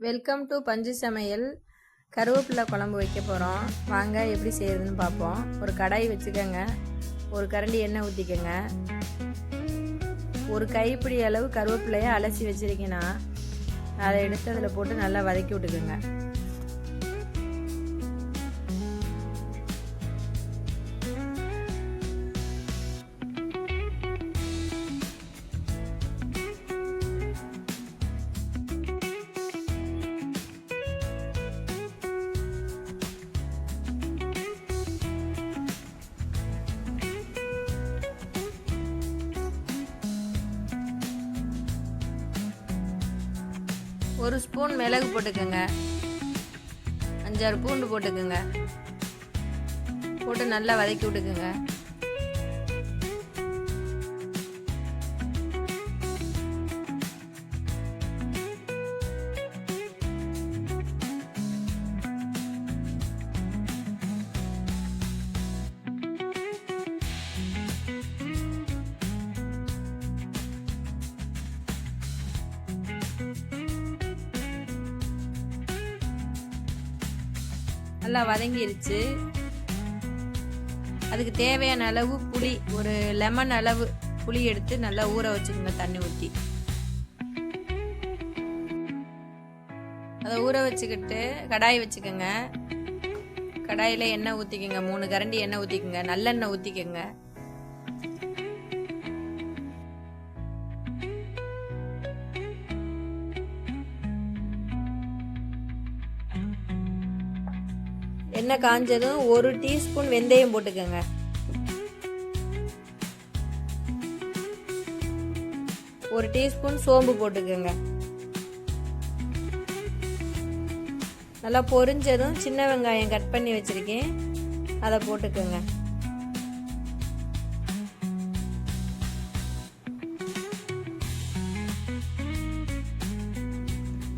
Welcome to பஞ்சு சமையல் கருவேப்பிலை குழம்பு வைக்க போகிறோம் வாங்க எப்படி செய்யறதுன்னு பார்ப்போம். ஒரு கடாய் வச்சுக்கோங்க. ஒரு கரண்டி எண்ணெய் ஊற்றிக்கோங்க ஒரு கைப்பிடி அளவு கருவேப்பிலையை அலசி வச்சிருக்கீங்கன்னா அதை எடுத்து அதில் போட்டு நல்லா வதக்கி விட்டுக்கோங்க. ஒரு ஸ்பூன் மிளகு போட்டுக்கோங்க. அஞ்சாறு பூண்டு போட்டுக்கோங்க. போட்டு நல்லா வதக்கி விட்டுக்குங்க. நல்லா வதங்கிருச்சு. அதுக்கு தேவையான அளவு புளி ஒரு லெமன் அளவு புளி எடுத்து நல்லா ஊற வச்சுக்கோங்க தண்ணி ஊற்றி அதை ஊற வச்சுக்கிட்டு கடாய் வச்சுக்கோங்க. கடாயில் எண்ணெய் ஊற்றிக்கோங்க மூணு கரண்டி எண்ணெய் ஊற்றிக்கோங்க நல்லெண்ணெய் ஊற்றிக்கோங்க எண்ணெய் காஞ்சதும் ஒரு டீஸ்பூன் வெந்தயம் போட்டுக்கோங்க. ஒரு டீஸ்பூன் சோம்பு போட்டுக்கோங்க. நல்லா பொரிஞ்சதும் சின்ன வெங்காயம் கட் பண்ணி வச்சுருக்கேன். அதை போட்டுக்கோங்க.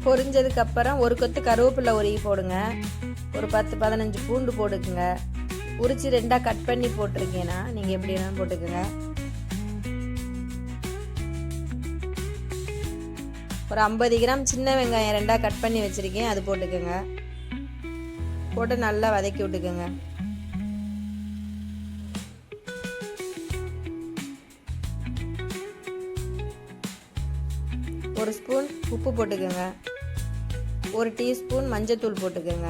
பொரிஞ்சதுக்கப்புறம் ஒரு கொத்து கருவேப்பிலை உருகி போடுங்க. ஒரு பத்து பதினஞ்சு பூண்டு போட்டுக்குங்க. உரிச்சு ரெண்டாக கட் பண்ணி போட்டிருக்கீங்கன்னா நீங்கள் எப்படி வேணாலும் போட்டுக்கோங்க. ஒரு ஐம்பது கிராம் சின்ன வெங்காயம் ரெண்டாக கட் பண்ணி வச்சுருக்கேன் அது போட்டுக்கோங்க. போட்டு நல்லா வதக்கி விட்டுக்கோங்க. ஒரு ஸ்பூன் உப்பு போட்டுக்கோங்க. ஒரு டீஸ்பூன் மஞ்சத்தூள் போட்டுக்கோங்க.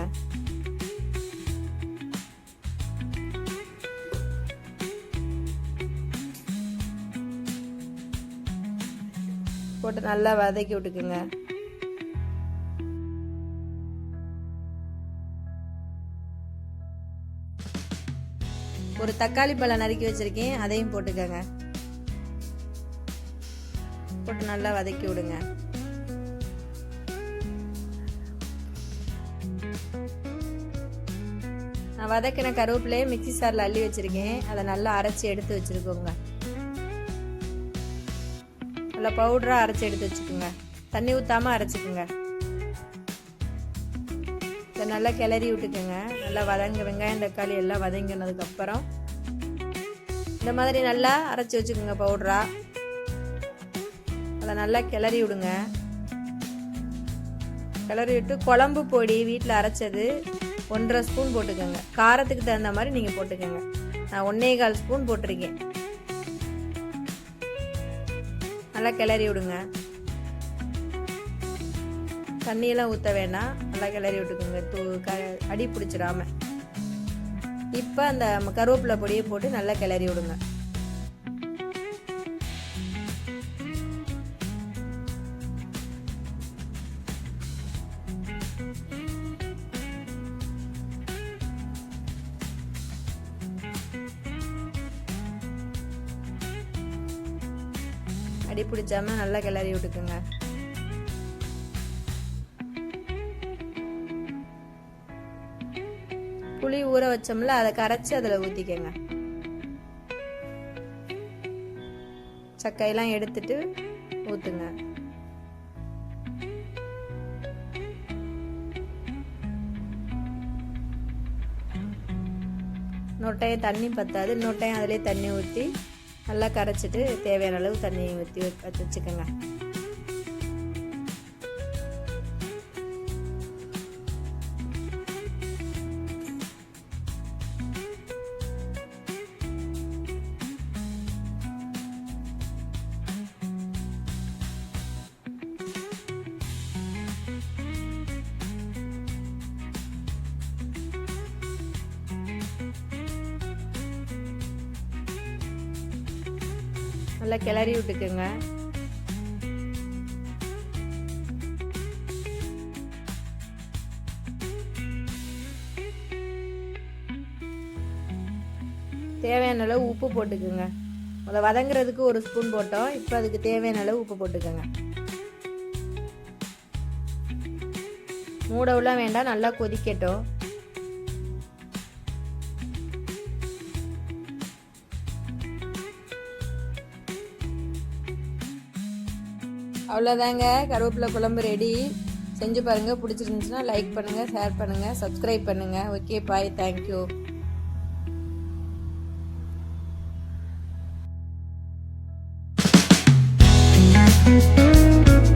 போட்டு நல்லா வதக்கி விட்டுக்குங்க. ஒரு தக்காளி பழம் நறுக்கி வச்சிருக்கேன். அதையும் போட்டுக்கோங்க. போட்டு நல்லா வதக்கி விடுங்க. நான் வதக்கின கருவேப்பிலையே மிக்சி சாரில் அள்ளி வச்சுருக்கேன். அதை நல்லா அரைச்சி எடுத்து வச்சுருக்கோங்க. நல்லா பவுடராக அரைச்சி எடுத்து வச்சுக்கோங்க. தண்ணி ஊற்றாமல் அரைச்சிக்கோங்க. இதை நல்லா கிளறி விட்டுக்கோங்க. நல்லா வதங்க வெங்காயம் தக்காளி எல்லாம் வதங்கினதுக்கப்புறம் இந்த மாதிரி நல்லா அரைச்சி வச்சுக்கோங்க பவுடரா அதை நல்லா கிளறி விடுங்க. கிளறி விட்டு குழம்பு பொடி வீட்டில் அரைச்சது ஒன்றரை ஸ்பூன் போட்டுக்கோங்க. காரத்துக்கு தகுந்த மாதிரி நீங்கள் போட்டுக்கோங்க. நான் ஒன்றே கால் ஸ்பூன் போட்டிருக்கேன். நல்லா கிளறி விடுங்க. தண்ணியெல்லாம் ஊற்ற வேணாம். நல்லா கிளறி விட்டுக்கோங்க. தூ க அடி பிடிச்சிடாம. இப்போ அந்த கருவேப்பிலை பொடியை போட்டு நல்லா கிளறி விடுங்க. அடி பிடிச்சாம நல்லா கிளறி விட்டுக்குங்க. புளி ஊற வச்சோம்ல அதை கரைச்சி அதில் ஊற்றிக்கங்க சக்கையெல்லாம் எடுத்துட்டு ஊற்றுங்க நொட்டையை தண்ணி பத்தாது நொட்டையும் அதிலே தண்ணி ஊற்றி நல்லா கரைச்சிட்டு தேவையான அளவு தண்ணி ஊற்றி வச்சுக்கோங்க. நல்லா கிளறி விட்டுக்குங்க. தேவையான அளவு உப்பு போட்டுக்குங்க. அதை வதங்குறதுக்கு ஒரு ஸ்பூன் போட்டோம். இப்போ அதுக்கு தேவையான அளவு உப்பு போட்டுக்கோங்க. மூடவுலாம் வேண்டாம் நல்லா கொதிக்கட்டும். அவ்வளோதாங்க கருவேப்பிலை குழம்பு ரெடி செஞ்சு பாருங்கள் பிடிச்சிருந்துச்சுன்னா லைக் பண்ணுங்கள் ஷேர் பண்ணுங்கள் சப்ஸ்கிரைப் பண்ணுங்கள் ஓகே பாய் தேங்க்யூ